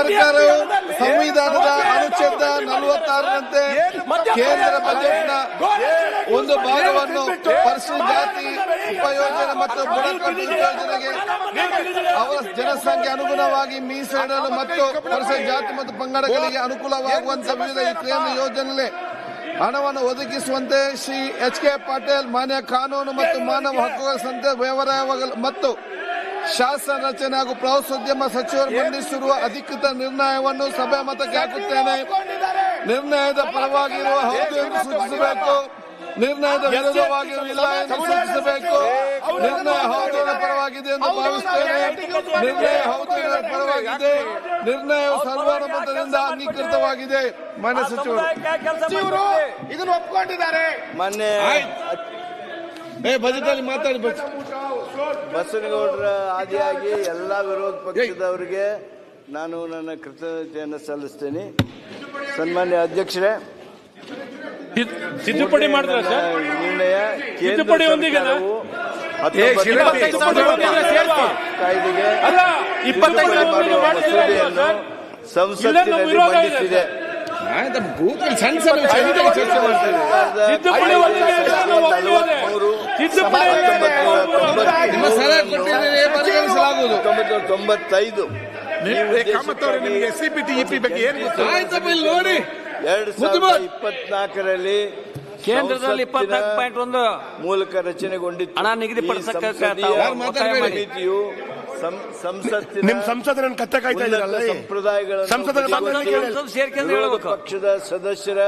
ಸರ್ಕಾರವು ಸಂವಿಧಾನದ ಅನುಚ್ಛೇದ ನಲವತ್ತಾರರಂತೆ ಕೇಂದ್ರ ಬಜೆಟ್ನ ಒಂದು ಭಾಗವನ್ನು ಪರಿಶಿಷ್ಟ ಜಾತಿ ಉಪಯೋಜನೆ ಮತ್ತು ಬುಡಕಟ್ಟು ಯೋಜನೆಗೆ ಅವರ ಜನಸಂಖ್ಯೆ ಅನುಗುಣವಾಗಿ ಮೀಸಲಿಡಲು ಮತ್ತು ಪರಿಶಿಷ್ಟ ಜಾತಿ ಮತ್ತು ಪಂಗಡಗಳಿಗೆ ಅನುಕೂಲವಾಗುವಂತಹ ವಿವಿಧ ಕೇಂದ್ರ ಯೋಜನೆ ಹಣವನ್ನು ಒದಗಿಸುವಂತೆ ಶ್ರೀ ಎಚ್ ಕೆ ಪಾಟೀಲ್ ಮಾನ್ಯ ಕಾನೂನು ಮತ್ತು ಮಾನವ ಹಕ್ಕುಗಳ ಸಂತೆ ವ್ಯವಹಾರ ಮತ್ತು ಶಾಸನ ರಚನೆ ಹಾಗೂ ಪ್ರವಾಸೋದ್ಯಮ ಸಚಿವರು ಮಂಡಿಸಿರುವ ಅಧಿಕೃತ ನಿರ್ಣಯವನ್ನು ಸಭೆ ಮತಕ್ಕೆ ಹಾಕುತ್ತೇನೆ ನಿರ್ಣಯದ ಪರವಾಗಿರುವ ಹೌದು ಎಂದು ಸೂಚಿಸಬೇಕು ನಿರ್ಣಯದ ವಿರೋಧವಾಗಿರುವ ಇಲ್ಲ ಎಂದು ಸೂಚಿಸಬೇಕು ನಿರ್ಣಯ ಹೌದು ಪರವಾಗಿದೆ ಎಂದು ಭಾವಿಸುತ್ತೇನೆ ನಿರ್ಣಯ ಹೌದು ಪರವಾಗಿದೆ ನಿರ್ಣಯವು ಸರ್ವಾನುಮತದಿಂದ ಅಂಗೀಕೃತವಾಗಿದೆ ಮಾನ್ಯ ಸಚಿವರು ಇದನ್ನು ಒಪ್ಪಿಕೊಂಡಿದ್ದಾರೆ ಮೊನ್ನೆ ಏ ಬಜೆಟ್ ಅಲ್ಲಿ ಮಾತಾಡಿ ಬಸ್ ಬಸನಗೌಡರ ಆದಿಯಾಗಿ ಎಲ್ಲ ವಿರೋಧ ಪಕ್ಷದವರಿಗೆ ನಾನು ನನ್ನ ಕೃತಜ್ಞತೆಯನ್ನು ಸಲ್ಲಿಸ್ತೇನೆ. ಸನ್ಮಾನ್ಯ ಅಧ್ಯಕ್ಷರೇ. ತಿದ್ದುಪಡಿ ಮಾಡಿದ್ರ ನಿರ್ಣಯ ತಿದ್ದುಪಡಿ ಒಂದಿಗೆ ಕಾಯ್ದೆಗೆ. ಸಂಸತ್ತಿನಲ್ಲಿ ಮಂಡಿಸಿದೆ ಸಣ್ಣ ಸಣ್ಣ ಚರ್ಚೆ ಮಾಡ್ತೀವಿ ತೊಂಬತ್ತೈದು ನಿಮಗೆ ಇಪಿ ಬಗ್ಗೆ ಏನು ನೋಡಿ. ಎರಡು ಸಾವಿರದ ಇಪ್ಪತ್ನಾಲ್ಕರಲ್ಲಿ ಕೇಂದ್ರದಲ್ಲಿ ಇಪ್ಪತ್ನಾಲ್ಕು ಪಾಯಿಂಟ್ ಒಂದು. ಮೂಲಕ ರಚನೆಗೊಂಡಿತ್ತು. ಹಣ ನಿಗದಿಪಡಿಸಿಯು ಸಮಿತಿಯು ಸಂಸತ್ತಿನ ನಿಮ್ ಸಂಸದರನ್ನು ಕತ್ತೆ ಕಾಯ್ತಾ ಇದ್ದಾರಲ್ಲ ಸಂಪ್ರದಾಯಗಳ ಸಂಸದರ ಮಾತನ್ನ ಕೇಳಿ. ಸಂಸತ್ ಸೇರ್ಕೊಂಡು ಹೇಳ್ಬೇಕು ಪಕ್ಷದ ಸದಸ್ಯರ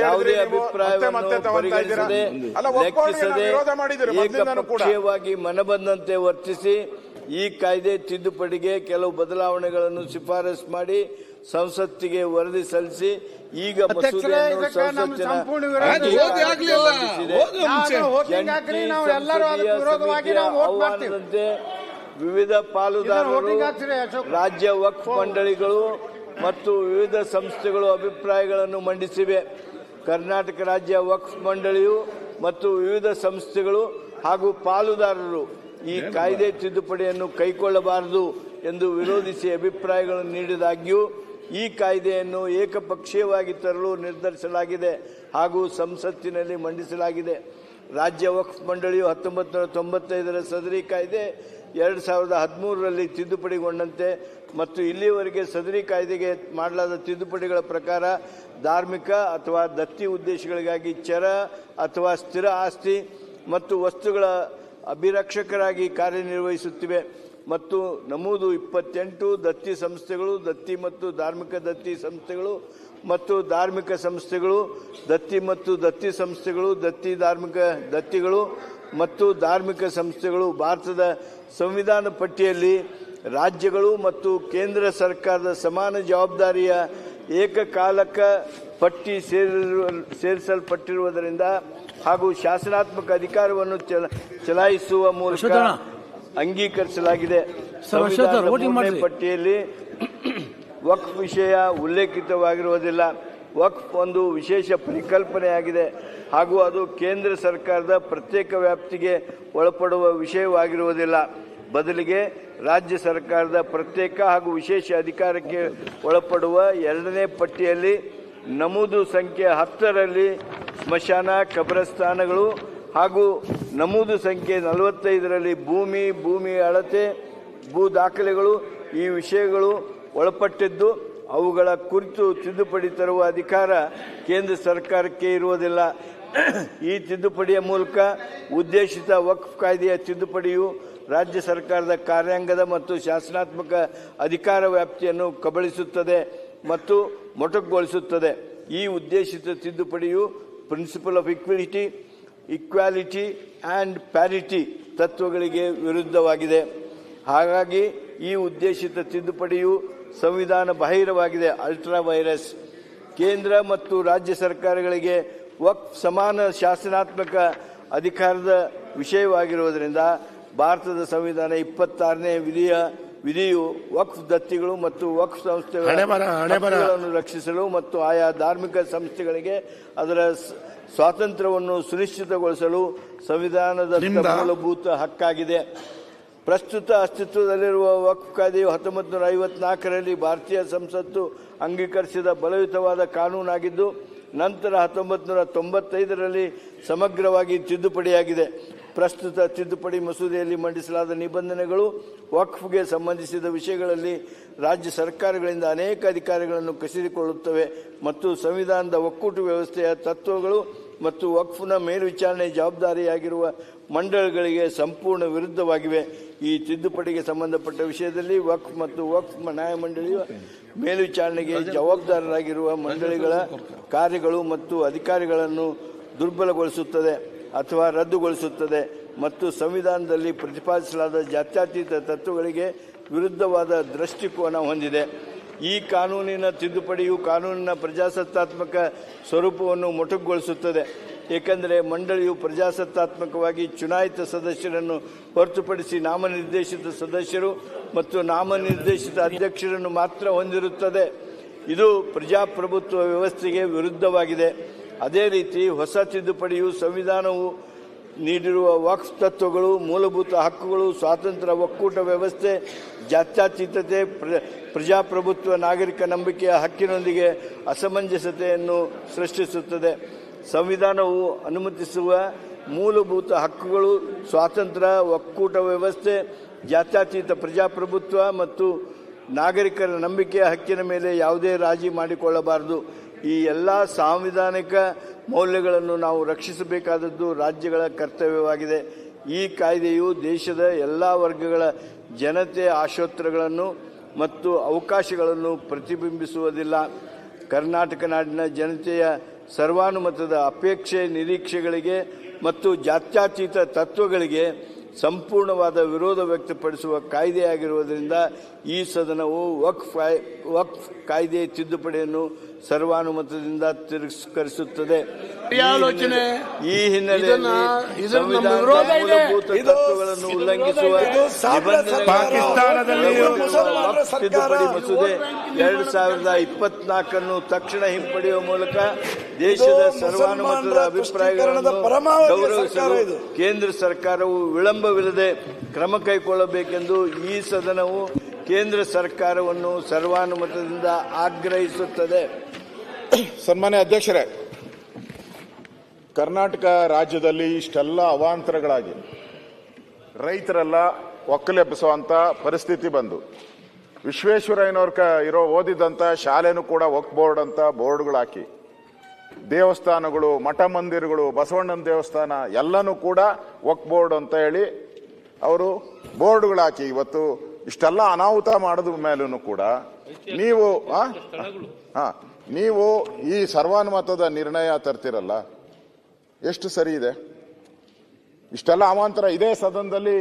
ಯಾವುದೇ ನೀವು ಮತ್ತೆ ಮತ್ತೆ ಇದ್ದೀರಾ? ಪರಿಗಣಿಸದೆ ಅಲ್ಲ, ಒಪ್ಪಿಕೊಂಡಿಗೆ ನಾವು ಲೆಕ್ಕಿಸದೆ ವಿರೋಧ ಮಾಡಿದ್ದೀರಿ ಮೊದಲಿಂದನೂ ಕೂಡ. ಏಕಪಕ್ಷೀಯವಾಗಿ ಮನಬಂದಂತೆ ವರ್ತಿಸಿ ಈ ಕಾಯ್ದೆ ತಿದ್ದುಪಡಿಗೆ ಕೆಲವು ಬದಲಾವಣೆಗಳನ್ನು ಶಿಫಾರಸು ಮಾಡಿ ಸಂಸತ್ತಿಗೆ ವರದಿ ಸಲ್ಲಿಸಿ ಈಗ ಮಸೂದೆಯನ್ನು ಸಂಸತ್ತಿನ ಅದು ಓದಿ ಆಗ್ಲಿಲ್ಲ ಓದು ಮುಂಚೆ ಜಂಟಿ ಸಂಸದೀಯ ಸಮಿತಿಯ ಆಹ್ವಾನದಂತೆ ವಿವಿಧ ಪಾಲುದಾರರು ರಾಜ್ಯ ವಕ್ಫ್ ಮಂಡಳಿಗಳು ಮತ್ತು ವಿವಿಧ ಸಂಸ್ಥೆಗಳು ಅಭಿಪ್ರಾಯಗಳನ್ನು ಮಂಡಿಸಿವೆ. ಕರ್ನಾಟಕ ರಾಜ್ಯ ವಕ್ಫ್ ಮಂಡಳಿಯು ಮತ್ತು ವಿವಿಧ ಸಂಸ್ಥೆಗಳು ಹಾಗೂ ಪಾಲುದಾರರು ಈ ಕಾಯ್ದೆ ತಿದ್ದುಪಡಿಯನ್ನು ಕೈಗೊಳ್ಳಬಾರದು ಎಂದು ವಿರೋಧಿಸಿ ಅಭಿಪ್ರಾಯಗಳನ್ನು ನೀಡಿದಾಗ್ಯೂ ಈ ಕಾಯ್ದೆಯನ್ನು ಏಕಪಕ್ಷೀಯವಾಗಿ ತರಲು ನಿರ್ಧರಿಸಲಾಗಿದೆ ಹಾಗೂ ಸಂಸತ್ತಿನಲ್ಲಿ ಮಂಡಿಸಲಾಗಿದೆ. ರಾಜ್ಯ ವಕ್ಫ್ ಮಂಡಳಿಯು ಹತ್ತೊಂಬತ್ತು ನೂರ ತೊಂಬತ್ತೈದರ ಸದರಿ ಕಾಯ್ದೆ ಎರಡು ಸಾವಿರದ ಹದಿಮೂರರಲ್ಲಿ ತಿದ್ದುಪಡಿಗೊಂಡಂತೆ ಮತ್ತು ಇಲ್ಲಿಯವರೆಗೆ ಸದರಿ ಕಾಯ್ದೆಗೆ ಮಾಡಲಾದ ತಿದ್ದುಪಡಿಗಳ ಪ್ರಕಾರ ಧಾರ್ಮಿಕ ಅಥವಾ ದತ್ತಿ ಉದ್ದೇಶಗಳಿಗಾಗಿ ಚರ ಅಥವಾ ಸ್ಥಿರ ಆಸ್ತಿ ಮತ್ತು ವಸ್ತುಗಳ ಅಭಿರಕ್ಷಕರಾಗಿ ಕಾರ್ಯನಿರ್ವಹಿಸುತ್ತಿವೆ. ಮತ್ತು ನಮೂದು ಇಪ್ಪತ್ತೆಂಟು ದತ್ತಿ ಸಂಸ್ಥೆಗಳು, ದತ್ತಿ ಮತ್ತು ಧಾರ್ಮಿಕ ದತ್ತಿ ಸಂಸ್ಥೆಗಳು ಮತ್ತು ಧಾರ್ಮಿಕ ಸಂಸ್ಥೆಗಳು, ದತ್ತಿ ಮತ್ತು ದತ್ತಿ ಸಂಸ್ಥೆಗಳು, ದತ್ತಿ ಧಾರ್ಮಿಕ ದತ್ತಿಗಳು ಮತ್ತು ಧಾರ್ಮಿಕ ಸಂಸ್ಥೆಗಳು ಭಾರತದ ಸಂವಿಧಾನ ಪಟ್ಟಿಯಲ್ಲಿ ರಾಜ್ಯಗಳು ಮತ್ತು ಕೇಂದ್ರ ಸರ್ಕಾರದ ಸಮಾನ ಜವಾಬ್ದಾರಿಯ ಏಕಕಾಲಕ ಪಟ್ಟಿ ಸೇರಿರುವ ಸೇರಿಸಲ್ಪಟ್ಟಿರುವುದರಿಂದ ಹಾಗೂ ಶಾಸನಾತ್ಮಕ ಅಧಿಕಾರವನ್ನು ಚಲ ಚಲಾಯಿಸುವ ಮೂಲಕ ಅಂಗೀಕರಿಸಲಾಗಿದೆ. ಪಟ್ಟಿಯಲ್ಲಿ ವಕ್ಫ್ ವಿಷಯ ಉಲ್ಲೇಖಿತವಾಗಿರುವುದಿಲ್ಲ. ವಕ್ಫ್ ಒಂದು ವಿಶೇಷ ಪರಿಕಲ್ಪನೆಯಾಗಿದೆ. ಹಾಗೂ ಅದು ಕೇಂದ್ರ ಸರ್ಕಾರದ ಪ್ರತ್ಯೇಕ ವ್ಯಾಪ್ತಿಗೆ ಒಳಪಡುವ ವಿಷಯವಾಗಿರುವುದಿಲ್ಲ. ಬದಲಿಗೆ ರಾಜ್ಯ ಸರ್ಕಾರದ ಪ್ರತ್ಯೇಕ ಹಾಗೂ ವಿಶೇಷ ಅಧಿಕಾರಕ್ಕೆ ಒಳಪಡುವ ಎರಡನೇ ಪಟ್ಟಿಯಲ್ಲಿ ನಮೂದು ಸಂಖ್ಯೆ ಹತ್ತರಲ್ಲಿ ಸ್ಮಶಾನ, ಕಬ್ರಸ್ಥಾನಗಳು ಹಾಗೂ ನಮೂದು ಸಂಖ್ಯೆ ನಲವತ್ತೈದರಲ್ಲಿ ಭೂಮಿ ಭೂಮಿ ಅಳತೆ, ಭೂ ದಾಖಲೆಗಳು ಈ ವಿಷಯಗಳು ಒಳಪಟ್ಟಿದ್ದು. ಅವುಗಳ ಕುರಿತು ತಿದ್ದುಪಡಿ ತರುವ ಅಧಿಕಾರ ಕೇಂದ್ರ ಸರ್ಕಾರಕ್ಕೆ ಇರುವುದಿಲ್ಲ. ಈ ತಿದ್ದುಪಡಿಯ ಮೂಲಕ ಉದ್ದೇಶಿತ ವಕ್ಫ್ ಕಾಯ್ದೆಯ ತಿದ್ದುಪಡಿಯು ರಾಜ್ಯ ಸರ್ಕಾರದ ಕಾರ್ಯಾಂಗದ ಮತ್ತು ಶಾಸನಾತ್ಮಕ ಅಧಿಕಾರ ವ್ಯಾಪ್ತಿಯನ್ನು ಕಬಳಿಸುತ್ತದೆ ಮತ್ತು ಮೊಟಕುಗೊಳಿಸುತ್ತದೆ. ಈ ಉದ್ದೇಶಿತ ತಿದ್ದುಪಡಿಯು principle of equality equality and parity ತತ್ವಗಳಿಗೆ ವಿರುದ್ಧವಾಗಿದೆ. ಹಾಗಾಗಿ ಈ ಉದ್ದೇಶಿತ ತಿದ್ದುಪಡಿಯು ಸಂವಿಧಾನ ಬಾಹಿರವಾಗಿದೆ. Ultra vires. ಕೇಂದ್ರ ಮತ್ತು ರಾಜ್ಯ ಸರ್ಕಾರಗಳಿಗೆ ವಕ್ ಸಮಾನ ಶಾಸನಾತ್ಮಕ ಅಧಿಕಾರದ ವಿಷಯವಾಗಿರುವುದರಿಂದ ಭಾರತದ ಸಂವಿಧಾನ ಇಪ್ಪತ್ತಾರನೇ ವಿಧಿಯ ವಿಧಿಯು ವಕ್ಫ್ ದತ್ತಿಗಳು ಮತ್ತು ವಕ್ಫ್ ಸಂಸ್ಥೆಗಳನ್ನು ರಕ್ಷಿಸಲು ಮತ್ತು ಆಯಾ ಧಾರ್ಮಿಕ ಸಂಸ್ಥೆಗಳಿಗೆ ಅದರ ಸ್- ಸ್ವಾತಂತ್ರ್ಯವನ್ನು ಸುನಿಶ್ಚಿತಗೊಳಿಸಲು ಸಂವಿಧಾನದ ಮೂಲಭೂತ ಹಕ್ಕಾಗಿದೆ. ಪ್ರಸ್ತುತ ಅಸ್ತಿತ್ವದಲ್ಲಿರುವ ವಕ್ಫ್ ಕಾಯ್ದೆಯು ಹತ್ತೊಂಬತ್ತು ನೂರ ಐವತ್ನಾಲ್ಕರಲ್ಲಿ ಭಾರತೀಯ ಸಂಸತ್ತು ಅಂಗೀಕರಿಸಿದ ಬಲಯುತವಾದ ಕಾನೂನಾಗಿದ್ದು, ನಂತರ ಹತ್ತೊಂಬತ್ತು ನೂರ ತೊಂಬತ್ತೈದರಲ್ಲಿ ಸಮಗ್ರವಾಗಿ ತಿದ್ದುಪಡಿಯಾಗಿದೆ. ಪ್ರಸ್ತುತ ತಿದ್ದುಪಡಿ ಮಸೂದೆಯಲ್ಲಿ ಮಂಡಿಸಲಾದ ನಿಬಂಧನೆಗಳು ವಕ್ಫ್ಗೆ ಸಂಬಂಧಿಸಿದ ವಿಷಯಗಳಲ್ಲಿ ರಾಜ್ಯ ಸರ್ಕಾರಗಳಿಂದ ಅನೇಕ ಅಧಿಕಾರಿಗಳನ್ನು ಕಸಿದುಕೊಳ್ಳುತ್ತವೆ ಮತ್ತು ಸಂವಿಧಾನದ ಒಕ್ಕೂಟ ವ್ಯವಸ್ಥೆಯ ತತ್ವಗಳು ಮತ್ತು ವಕ್ಫ್ನ ಮೇಲ್ವಿಚಾರಣೆ ಜವಾಬ್ದಾರಿಯಾಗಿರುವ ಮಂಡಳಿಗಳಿಗೆ ಸಂಪೂರ್ಣ ವಿರುದ್ಧವಾಗಿವೆ. ಈ ತಿದ್ದುಪಡಿಗೆ ಸಂಬಂಧಪಟ್ಟ ವಿಷಯದಲ್ಲಿ ವಕ್ಫ್ ಮತ್ತು ವಕ್ಫ್ ನ್ಯಾಯಮಂಡಳಿಯ ಮೇಲ್ವಿಚಾರಣೆಗೆ ಜವಾಬ್ದಾರರಾಗಿರುವ ಮಂಡಳಿಗಳ ಕಾರ್ಯಗಳು ಮತ್ತು ಅಧಿಕಾರಿಗಳನ್ನು ದುರ್ಬಲಗೊಳಿಸುತ್ತದೆ ಅಥವಾ ರದ್ದುಗೊಳಿಸುತ್ತದೆ ಮತ್ತು ಸಂವಿಧಾನದಲ್ಲಿ ಪ್ರತಿಪಾದಿಸಲಾದ ಜಾತ್ಯತೀತ ತತ್ವಗಳಿಗೆ ವಿರುದ್ಧವಾದ ದೃಷ್ಟಿಕೋನ ಹೊಂದಿದೆ. ಈ ಕಾನೂನಿನ ತಿದ್ದುಪಡಿಯು ಕಾನೂನಿನ ಪ್ರಜಾಸತ್ತಾತ್ಮಕ ಸ್ವರೂಪವನ್ನು ಮೊಟಕುಗೊಳಿಸುತ್ತದೆ. ಏಕೆಂದರೆ ಮಂಡಳಿಯು ಪ್ರಜಾಸತ್ತಾತ್ಮಕವಾಗಿ ಚುನಾಯಿತ ಸದಸ್ಯರನ್ನು ಹೊರತುಪಡಿಸಿ ನಾಮನಿರ್ದೇಶಿತ ಸದಸ್ಯರು ಮತ್ತು ನಾಮನಿರ್ದೇಶಿತ ಅಧ್ಯಕ್ಷರನ್ನು ಮಾತ್ರ ಹೊಂದಿರುತ್ತದೆ. ಇದು ಪ್ರಜಾಪ್ರಭುತ್ವ ವ್ಯವಸ್ಥೆಗೆ ವಿರುದ್ಧವಾಗಿದೆ. ಅದೇ ರೀತಿ ಹೊಸ ತಿದ್ದುಪಡಿಯು ಸಂವಿಧಾನವು ನೀಡಿರುವ ವಾಕ್ಸ್ ತತ್ವಗಳು, ಮೂಲಭೂತ ಹಕ್ಕುಗಳು, ಸ್ವಾತಂತ್ರ್ಯ ಒಕ್ಕೂಟ ವ್ಯವಸ್ಥೆ, ಜಾತ್ಯತೀತತೆ, ಪ್ರ- ಪ್ರಜಾಪ್ರಭುತ್ವ ನಾಗರಿಕ ನಂಬಿಕೆಯ ಹಕ್ಕಿನೊಂದಿಗೆ ಅಸಮಂಜಸತೆಯನ್ನು ಸೃಷ್ಟಿಸುತ್ತದೆ. ಸಂವಿಧಾನವು ಅನುಮತಿಸುವ ಮೂಲಭೂತ ಹಕ್ಕುಗಳು, ಸ್ವಾತಂತ್ರ್ಯ, ಒಕ್ಕೂಟ ವ್ಯವಸ್ಥೆ, ಜಾತ್ಯತೀತ ಪ್ರಜಾಪ್ರಭುತ್ವ ಮತ್ತು ನಾಗರಿಕರ ನಂಬಿಕೆಯ ಹಕ್ಕಿನ ಮೇಲೆ ಯಾವುದೇ ರಾಜಿ ಮಾಡಿಕೊಳ್ಳಬಾರದು. ಈ ಎಲ್ಲ ಸಾಂವಿಧಾನಿಕ ಮೌಲ್ಯಗಳನ್ನು ನಾವು ರಕ್ಷಿಸಬೇಕಾದದ್ದು ರಾಜ್ಯಗಳ ಕರ್ತವ್ಯವಾಗಿದೆ. ಈ ಕಾಯ್ದೆಯು ದೇಶದ ಎಲ್ಲ ವರ್ಗಗಳ ಜನತೆ ಆಶೋತ್ತರಗಳನ್ನು ಮತ್ತು ಅವಕಾಶಗಳನ್ನು ಪ್ರತಿಬಿಂಬಿಸುವುದಿಲ್ಲ. ಕರ್ನಾಟಕ ನಾಡಿನ ಜನತೆಯ ಸರ್ವಾನುಮತದ ಅಪೇಕ್ಷೆ ನಿರೀಕ್ಷೆಗಳಿಗೆ ಮತ್ತು ಜಾತ್ಯಾತೀತ ತತ್ವಗಳಿಗೆ ಸಂಪೂರ್ಣವಾದ ವಿರೋಧ ವ್ಯಕ್ತಪಡಿಸುವ ಕಾಯ್ದೆಯಾಗಿರುವುದರಿಂದ ಈ ಸದನವು ವಕ್ಫ್ ವಕ್ಫ್ ಕಾಯ್ದೆ ತಿದ್ದುಪಡಿಯನ್ನು ಸರ್ವಾನುಮತದಿಂದ ತಿರಸ್ಕರಿಸುತ್ತದೆ ಈ. ಹಿನ್ನೆಲೆ- ಹಿನ್ನೆಲೆಯಲ್ಲಿ ಉಲ್ಲಂಘಿಸುವ ತಿದ್ದುಪಡಿ. ಮಸೂದೆ ಎರಡು ಸಾವಿರದ ಇಪ್ಪತ್ನಾಲ್ಕನ್ನು ತಕ್ಷಣ ಹಿಂಪಡೆಯುವ ಮೂಲಕ ದೇಶದ ಸರ್ವಾನುಮತದ ಅಭಿಪ್ರಾಯಗಳನ್ನು ಗೌರವಿಸಲು ಸರ್ಕಾರ ಇದು. ಕೇಂದ್ರ ಸರ್ಕಾರವು ವಿಳಂಬವಿಲ್ಲದೆ ಕ್ರಮ ಕೈಗೊಳ್ಳಬೇಕೆಂದು ಈ ಸದನವು ಕೇಂದ್ರ ಸರ್ಕಾರವನ್ನು ಸರ್ವಾನುಮತದಿಂದ ಆಗ್ರಹಿಸುತ್ತದೆ. ಸನ್ಮಾನ್ಯ ಅಧ್ಯಕ್ಷರೇ ಕರ್ನಾಟಕ ರಾಜ್ಯದಲ್ಲಿ ಇಷ್ಟೆಲ್ಲ ಅವಾಂತರಗಳಾಗಿ ರೈತರೆಲ್ಲ ಒಕ್ಕಲೆಬ್ಬಿಸುವಂತ ಪರಿಸ್ಥಿತಿ ಬಂದು. ವಿಶ್ವೇಶ್ವರಯ್ಯನವ್ರ ಕ ಇರೋ ಓದಿದಂತ ಶಾಲೆನೂ ಕೂಡ ಒಕ್ ಬೋರ್ಡ್ ಅಂತ ಬೋರ್ಡ್ಗಳು ಹಾಕಿ ದೇವಸ್ಥಾನಗಳು, ಮಠ ಮಂದಿರಗಳು, ಬಸವಣ್ಣನ ದೇವಸ್ಥಾನ, ಎಲ್ಲನೂ ಕೂಡ ವಕ್ ಬೋರ್ಡ್ ಅಂತ ಹೇಳಿ ಅವರು ಬೋರ್ಡ್ಗಳು ಹಾಕಿ ಇವತ್ತು ಇಷ್ಟೆಲ್ಲ ಅನಾಹುತ ಮಾಡಿದ ಮೇಲೂ ಕೂಡ ನೀವು? ಹಾ, ನೀವು ಈ ಸರ್ವಾನುಮತದ ನಿರ್ಣಯ ತರ್ತಿರಲ್ಲ, ಎಷ್ಟು ಸರಿ ಇದೆ ಇಷ್ಟೆಲ್ಲ ಅವಾಂತರ, ಇದೇ ಸದನದಲ್ಲಿ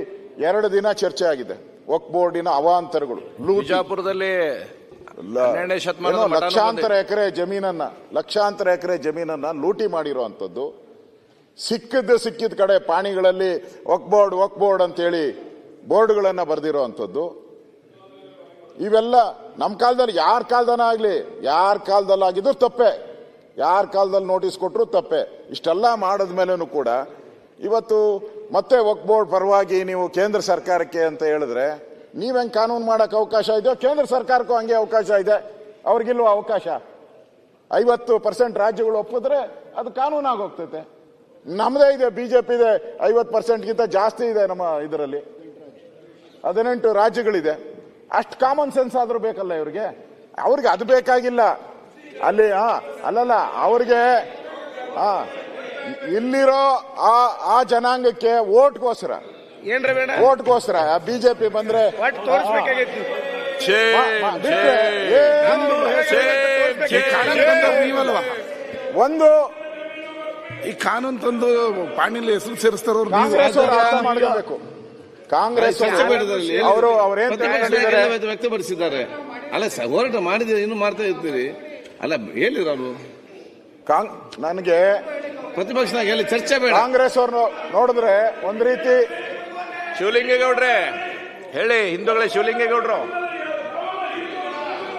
ಎರಡು ದಿನ ಚರ್ಚೆ ಆಗಿದೆ, ವಕ್ ಬೋರ್ಡಿನ ಅವಾಂತರಗಳು. ಬಿಜಾಪುರದಲ್ಲಿ ಲಕ್ಷಾಂತರ ಎಕರೆ ಜಮೀನನ್ನ ಲಕ್ಷಾಂತರ ಎಕರೆ ಜಮೀನನ್ನ ಲೂಟಿ ಮಾಡಿರುವಂತದ್ದು ಸಿಕ್ಕಿದ್ದ ಸಿಕ್ಕಿದ ಕಡೆ ಪಾಣಿಗಳಲ್ಲಿ ವಕ್ ಬೋರ್ಡ್ ವಕ್ ಬೋರ್ಡ್ ಅಂತೇಳಿ ಬೋರ್ಡ್ಗಳನ್ನ ಅಂಥದ್ದು. ಇವೆಲ್ಲ ನಮ್ಮ ಕಾಲದಲ್ಲಿ ಯಾರ ಕಾಲದನ ಆಗಲಿ ಯಾರ ಕಾಲದಲ್ಲಿ ಆಗಿದ್ರು ತಪ್ಪೆ. ಯಾರ ಕಾಲದಲ್ಲಿ ನೋಟಿಸ್ ಕೊಟ್ಟರು ತಪ್ಪೆ. ಇಷ್ಟೆಲ್ಲ ಮಾಡಿದ ಮೇಲೂ ಕೂಡ ಇವತ್ತು ಮತ್ತೆ ವಕ್ ಬೋರ್ಡ್ ಪರವಾಗಿ ನೀವು ಕೇಂದ್ರ ಸರ್ಕಾರಕ್ಕೆ ಅಂತ ಹೇಳಿದ್ರೆ ನೀವ್ ಹೆಂಗ್ ಕಾನೂನು ಮಾಡೋಕ್ಕೆ ಅವಕಾಶ ಇದೆಯೋ, ಕೇಂದ್ರ ಸರ್ಕಾರಕ್ಕೂ ಹಂಗೆ ಅವಕಾಶ ಇದೆ. ಅವ್ರಿಗಿಲ್ವ ಅವಕಾಶ. ಐವತ್ತು ಪರ್ಸೆಂಟ್ ರಾಜ್ಯಗಳು ಒಪ್ಪಿದ್ರೆ ಅದು ಕಾನೂನು ಆಗೋಗ್ತೈತೆ. ನಮ್ಮದೇ ಇದೆ ಬಿ ಜೆ ಇದೆ, ಐವತ್ತು ಪರ್ಸೆಂಟ್ಗಿಂತ ಜಾಸ್ತಿ ಇದೆ ನಮ್ಮ ಇದರಲ್ಲಿ. ಹದಿನೆಂಟು ರಾಜ್ಯಗಳಿದೆ. ಅಷ್ಟು ಕಾಮನ್ ಸೆನ್ಸ್ ಆದರೂ ಬೇಕಲ್ಲ ಇವ್ರಿಗೆ? ಅವ್ರಿಗೆ ಅದು ಬೇಕಾಗಿಲ್ಲ. ಅಲ್ಲಿ ಹಾ ಅಲ್ಲಲ್ಲ, ಅವ್ರಿಗೆ ಹಾ ಇಲ್ಲಿರೋ ಆ ಆ ಜನಾಂಗಕ್ಕೆ ಓಟ್ಗೋಸ್ಕರ ಏನ್ರ ಬೇಡ? ಓಟ್ಗೋಸ್ಕರ ಬಿಜೆಪಿ ಬಂದ್ರೆ ಒಟ್ಟು ತೋರಿಸ್ಬೇಕಾಗೈತಿ. ನೀವಲ್ವಾ? ಒಂದು ಈ ಕಾನೂನು ತಂದು ಪಾಣಿಲಿ ಹೆಸರು ಸೇರಿಸ್ತಾರ ಕಾಂಗ್ರೆಸ್ ಅವರು ಅರ್ಥ ಮಾಡ್ಕೋಬೇಕು. ಕಾಂಗ್ರೆಸ್ ಅವರು ಅವರೇನ್ ವ್ಯಕ್ತಪಡಿಸಿದ್ದಾರೆ. ಅಲ್ಲ ಹೋರಾಟ ಮಾಡಿದ್ರೆ ಇನ್ನು ಮಾಡ್ತಾ ಇರ್ತೀರಿ ಅಲ್ಲ ಹೇಳಿದ್ರು ಅವರು. ಕಾಂಗ್ ನನಗೆ ಪ್ರತಿಪಕ್ಷನಾಗ ಹೇಳಿ ಚರ್ಚೆ ಬೇಡ. ಕಾಂಗ್ರೆಸ್ ಅವ್ರು ನೋಡಿದ್ರೆ ಒಂದ್ ರೀತಿ ಶಿವಲಿಂಗೇಗೌಡ್ರೆ ಹೇಳಿ ಹಿಂದೂಗಳೇ ಶಿವಲಿಂಗೇಗೌಡ್ರು.